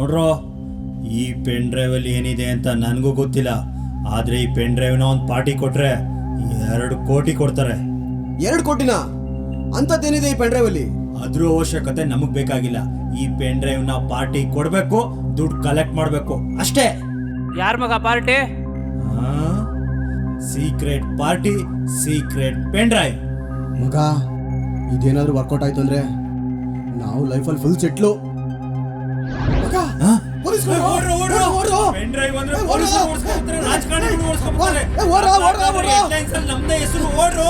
ನೋಡ್ರೋ ಈ ಪೆನ್ ಡ್ರೈವಲ್ಲಿ ಏನಿದೆ ಅಂತ ನನಗೂ ಗೊತ್ತಿಲ್ಲ. ಆದರೆ ಈ ಪೆನ್ ಡ್ರೈವ್ನ ಒಂದು ಪಾರ್ಟಿ ಕೊಟ್ರೆ ಎರಡು ಕೋಟಿ ಕೊಡ್ತಾರೆ. ಎರಡು ಕೋಟಿನ? ಅಂಥದ್ದೇನಿದೆ ಈ ಪೆನ್ ಡ್ರೈವ್ ಅಲ್ಲಿ ಅದ್ರ ಅವಶ್ಯಕತೆ ನಮಗೆ ಬೇಕಾಗಿಲ್ಲ. ಈ ಪೆನ್ ಡ್ರೈವ್ನ ಪಾರ್ಟಿ ಕೊಡಬೇಕು ದುಡ್ಡು ಕಲೆಕ್ಟ್ ಮಾಡಬೇಕು. ಅಷ್ಟೇ. ಯಾರ ಮಗ party? Secret party secret pen drive. ಮಗ ಇದೇನಾದರೂ ವರ್ಕೌಟ್ ಆಯ್ತು ಅಂದ್ರೆ ನಾವು ಲೈಫಲ್ಲಿ ಫುಲ್ ಸೆಟ್ಲು ರಾಜಕಾರಣಿಗಳು ಓಡ್ರು, ನಮ್ದೇ ಹೆಸರು ಓಡ್ರು.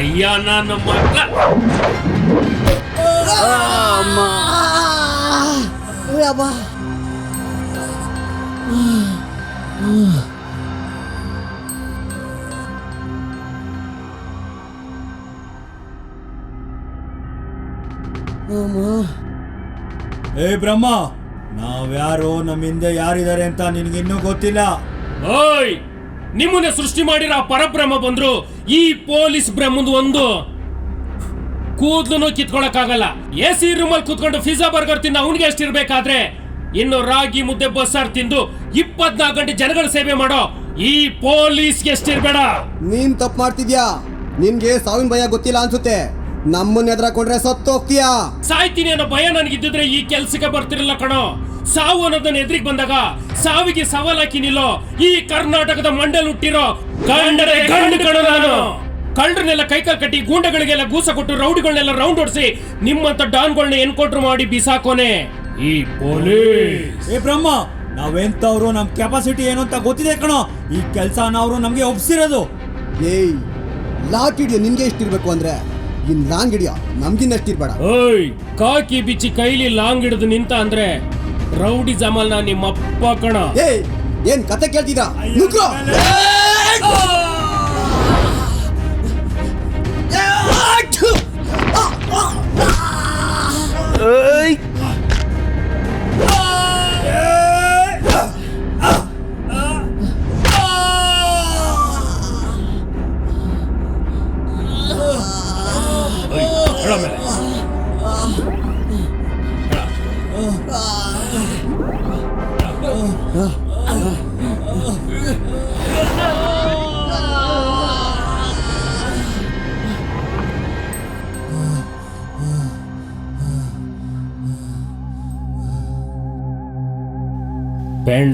ಅಯ್ಯ ನನ್ನ ಮಗ. ಏ ಬ್ರಹ್ಮ ನಾವ್ಯಾರು ನಮ್ಮ ಹಿಂದೆ ಯಾರಿದ್ದಾರೆ ಅಂತ ನಿನಗಿನ್ನೂ ಗೊತ್ತಿಲ್ಲ. ಓಯ್ ನಿಮ್ಮನ್ನ ಸೃಷ್ಟಿ ಮಾಡಿರೋ ಪರಬ್ರಹ್ಮ ಬಂದ್ರು ಈ ಪೊಲೀಸ್ ಬ್ರಹ್ಮದ ಒಂದು. ಕೂದ್ಲು ಕಿತ್ಕೊಳಕ್ಕಾಗಲ್ಲ. ಎ ಸಿ ರೂಮಲ್ಲಿ ಕೂತ್ಕೊಂಡು ಫಿಜಾ ಬರ್ಗರ್ ತಿಂದ ಅವನಿಗೆ ಎಷ್ಟಿರ್ಬೇಕಾದ್ರೆ ಇನ್ನು ರಾಗಿ ಮುದ್ದೆ ಬಸ್ಸಾರ್ ತಿಂದು ಇಪ್ಪತ್ನಾಲ್ಕು ಗಂಟೆ ಜನಗಳ ಸೇವೆ ಮಾಡೋ ಈ ಪೊಲೀಸ್ ಎಷ್ಟಿರ್ಬೇಡ. ನೀನ್ ತಪ್ಪು ಮಾಡ್ತಿದ್ಯಾ? ನಿನ್ಗೆ ಸಾವಿನ ಭಯ ಗೊತ್ತಿಲ್ಲ ಅನ್ಸುತ್ತೆ. ನಮ್ಮನ್ನ ಎದುರಾಕೊಂಡ್ರೆ ಸತ್ತು ಹೋಗ್ತೀಯಾ ಸಾಯ್ತೀನಿ ಅನ್ನೋ ಭಯ ನನಗಿದ್ದಿದ್ರೆ ಈ ಕೆಲ್ಸಕ್ಕೆ ಬರ್ತಿರಲ್ಲ ಕಣೋ. ಸಾವು ಅನ್ನೋದನ್ನ ಎದುರಿಗೆ ಬಂದಾಗ ಸಾವಿಗೆ ಸವಾಲಾಕಿ ನಿಲ್ಲೋ ಈ ಕರ್ನಾಟಕದ ಮಂಡಲ್ ಹುಟ್ಟಿರೋ ಗಂಡರೆ ನಾನು. ಕಳ್ಳರನ್ನೆಲ್ಲ ಕೈಕಾಲ್ ಕಟ್ಟಿ ಗೂಂಡಗಳಿಗೆಲ್ಲ ಗೂಸ ಕೊಟ್ಟು ರೌಡಿಗಳನ್ನೆಲ್ಲ ರೌಂಡ್ ಹೊಡಿಸಿ ನಿಮ್ಮಂತ ಡಾನ್ಗಳನ್ನ ಎನ್ಕೌಂಟರ್ ಮಾಡಿ ಬಿಸಾಕೋನೆ? ಈ ಪೊಲೀಸ್. ಏ ಬ್ರಹ್ಮ ನಾವೆಂತವ್ರು ನಮ್ ಕೆಪಾಸಿಟಿ ಏನು ಅಂತ ಗೊತ್ತಿದೆ ಕಣೋ. ಈ ಕೆಲಸ ಅವರು ನಮ್ಗೆ ಒಪ್ಸಿರೋದು. ಏಯ್ ಲಾಕ್ ಹಿಡಿಯೋ ನಿನ್ಗೆ ಎಷ್ಟಿರ್ಬೇಕು ಅಂದ್ರೆ ಇನ್ ಲಾಂಗ್ ಹಿಡಿಯೋ ನಮ್ಗಿನ್ನ ಎಷ್ಟಿರ್ಬೇಡ ಓಯ್ ಕಾಕಿ ಬಿಚ್ಚಿ ಕೈಲಿ ಲಾಂಗ್ ಹಿಡಿದು ನಿಂತ ಅಂದ್ರೆ ರೌಡಿ ಜಮಲ್ನ ನಿಮ್ಮಪ್ಪ ಕಣ. ಏಯ್ ಏನ್ ಕತೆ ಕೇಳ್ತಿದ್ರಾ ನುಗ್ರೋ ಪೆನ್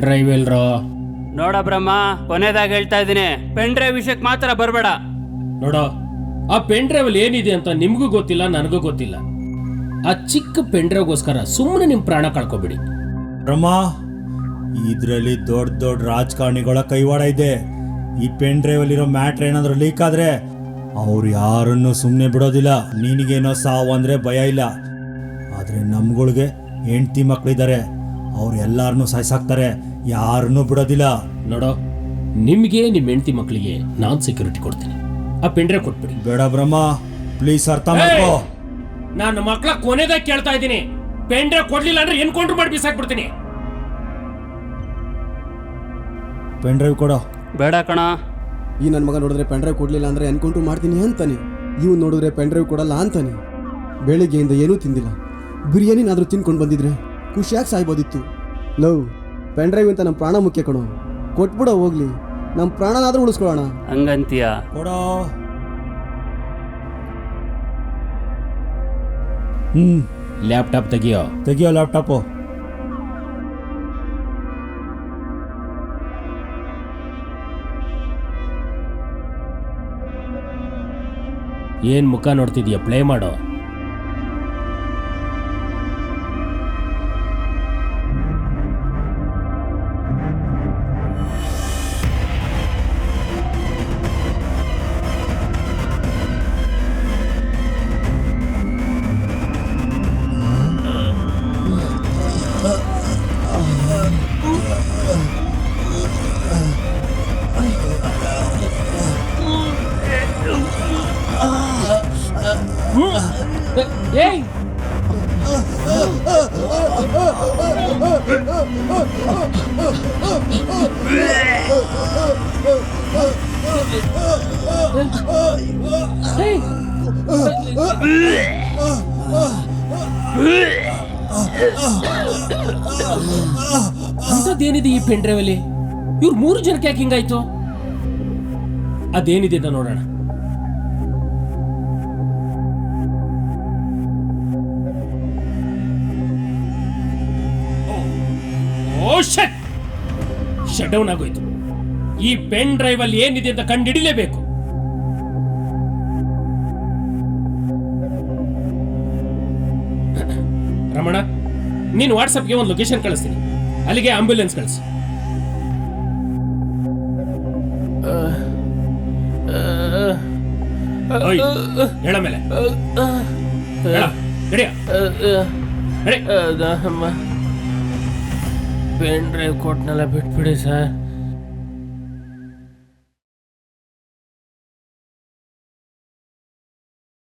ಡ್ರೈವ್ ಎಲ್ರೋ ನೋಡ ಬ್ರಹ್ಮ ಕೊನೆದಾಗ ಹೇಳ್ತಾ ಇದ್ದೀನಿ. ಪೆನ್ ಡ್ರೈವ್ ವಿಷಯಕ್ಕೆ ಮಾತ್ರ ಬರಬೇಡ. ನೋಡೋ ಆ ಪೆನ್ ಡ್ರೈವ್ ಅಲ್ಲಿ ಏನಿದೆ ಅಂತ ನಿಮಗೂ ಗೊತ್ತಿಲ್ಲ ನನಗೂ ಗೊತ್ತಿಲ್ಲ. ಆ ಚಿಕ್ಕ ಪೆನ್ ಡ್ರೈವ್ಗೋಸ್ಕರ ಸುಮ್ಮನೆ ನಿಮ್ಮ ಪ್ರಾಣ ಕಳ್ಕೊಬಿಡಿ. ಬ್ರಹ್ಮ ಇದ್ರಲ್ಲಿ ದೊಡ್ಡ ದೊಡ್ಡ ರಾಜಕಾರಣಿಗಳ ಕೈವಾಡ ಇದೆ. ಈ ಪೆನ್ ಡ್ರೈವ್ ಅಲ್ಲಿರೋ ಮ್ಯಾಟ್ರ್ ಏನಾದರೂ ಲೀಕ್ ಆದ್ರೆ ಅವ್ರು ಯಾರನ್ನು ಸುಮ್ಮನೆ ಬಿಡೋದಿಲ್ಲ. ನಿನಗೇನೋ ಸಾವು ಅಂದ್ರೆ ಭಯ ಇಲ್ಲ. ಆದ್ರೆ ನಮ್ಗಳಿಗೆ ಹೆಂಡ್ತಿ ಮಕ್ಳಿದ್ದಾರೆ ಅವ್ರು ಎಲ್ಲಾರನ್ನೂ ಸಾಯ್ಸಾಕ್ತಾರೆ ಯಾರನ್ನೂ ಬಿಡೋದಿಲ್ಲ. ನೋಡೋ ನಿಮಗೆ ನಿಮ್ಮ ಹೆಂಡತಿ ಮಕ್ಕಳಿಗೆ ನಾನ್ ಸೆಕ್ಯೂರಿಟಿ ಕೊಡ್ತೀನಿ. ಆ ಪೆನ್ ಡ್ರೈವ್ ಕೊಟ್ಬಿಡಿ. ಬೇಡ ಬ್ರಹ್ಮ ಪ್ಲೀಸ್ ಅರ್ಥ ಮಾಡ್ಕೋ. ನಾನು ಮಕ್ಕಳ ಕೊನೆದಾಗ ಕೇಳ್ತಾ ಇದ್ದೀನಿ. ಪೆನ್ ಡ್ರೈವ್ ಕೊಡ್ಲಿಲ್ಲ ಅಂದ್ರೆ ಎನ್ಕೌಂಟರ್ ಮಾಡಿ ಬಿಸಾಕ್ಬಿಡ್ತೀನಿ. ಪೆನ್ ಡ್ರೈವ್ ಕೊಡೋ. ಬೇಡ ಕಣ. ಈ ನನ್ನ ಮಗ ನೋಡಿದ್ರೆ ಪೆನ್ ಡ್ರೈವ್ ಕೊಡಲಿಲ್ಲ ಅಂದ್ರೆ ಅನ್ಕೊಂಡ್ರು ಮಾಡ್ತೀನಿ ಅಂತಾನೆ. ಇವ್ ನೋಡಿದ್ರೆ ಪೆನ್ ಡ್ರೈವ್ ಕೊಡಲ್ಲ ಅಂತಾನೆ. ಬೆಳಿಗ್ಗೆಯಿಂದ ಏನೂ ತಿಂದಿಲ್ಲ. ಬಿರಿಯಾನಿನಾದರೂ ತಿನ್ಕೊಂಡು ಬಂದಿದ್ರೆ ಖುಷಿಯಾಗಿ ಸಾಯ್ಬೋದಿತ್ತು. ಲವ್ ಪೆನ್ ಡ್ರೈವ್ ಅಂತ ನಮ್ಮ ಪ್ರಾಣ ಮುಖ್ಯ ಕಣೋ. ಕೊಟ್ಬಿಡೋ ಹೋಗ್ಲಿ. ನಮ್ಮ ಪ್ರಾಣನಾದ್ರೂ ಉಳಿಸ್ಕೊಳ್ಳೋಣ. ಹಂಗಂತೀಯ? ಕೊಡೋ. ಹ್ಞೂ ಲ್ಯಾಪ್ಟಾಪ್ ತೆಗಿಯೋ. ತೆಗಿಯೋ ಲ್ಯಾಪ್ಟಾಪು ಏನ್ ಮುಖ ನೋಡ್ತಿದ್ಯಾ? ಪ್ಲೇ ಮಾಡೋ. ಅಂಥದ್ದೇನಿದೆ ಈ ಅಲ್ಲಿ? ಇವ್ರು ಮೂರು ಜನಕ್ಕೆ ಯಾಕೆ ಹಿಂಗಾಯ್ತು? ಅದೇನಿದೆ ಅಂತ ನೋಡೋಣ. ಶಟ್ ಡೌನ್ ಆಗೋಯ್ತು ಈ ಪೆನ್ ಡ್ರೈವ್ ಅಲ್ಲಿ ಏನಿದೆ ಅಂತ ಕಂಡುಹಿಡಿಲೇಬೇಕು ರಮಣ ನೀನು ವಾಟ್ಸಪ್ಗೆ ಒಂದು ಲೊಕೇಶನ್ ಕಳಿಸ್ತೀನಿ ಅಲ್ಲಿಗೆ ಆಂಬ್ಯುಲೆನ್ಸ್ ಕಳಿಸಿ ಹೇಳ ಮೇಲೆ ಹೇಳ, ನಡಿಯ. ನಡಿ. ಪೆನ್ ಡ್ರೈವ್ ಕೊಟ್ನೆಲ್ಲ ಬಿಟ್ಬಿಡಿ ಸರ್